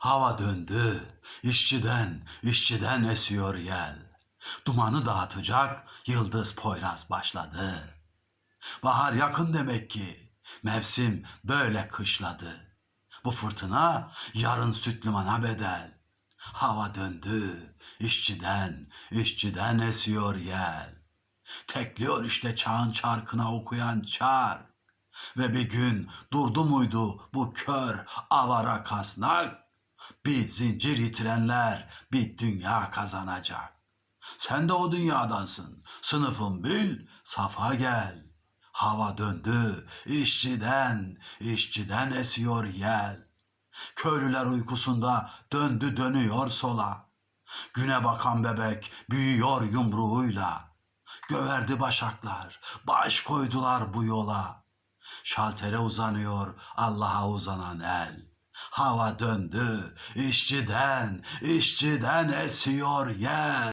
Hava döndü, işçiden, işçiden esiyor yel. Dumanı dağıtacak yıldız poyraz başladı. Bahar yakın demek ki, mevsim böyle kışladı. Bu fırtına yarın süt limana bedel. Hava döndü, işçiden, işçiden esiyor yel. Tekliyor işte çağın çarkına okuyan çark. Ve bir gün durdu muydu bu kör avara kasnak? Bir zincir yitirenler bir dünya kazanacak. Sen de o dünyadansın. Sınıfın bil, safa gel. Hava döndü, işçiden, işçiden esiyor yel. Köylüler uykusunda döndü dönüyor sola. Güne bakan bebek büyüyor yumruğuyla. Göverdi başaklar, baş koydular bu yola. Şaltere uzanıyor Allah'a uzanan el. Hava döndü, işçiden, işçiden esiyor yel.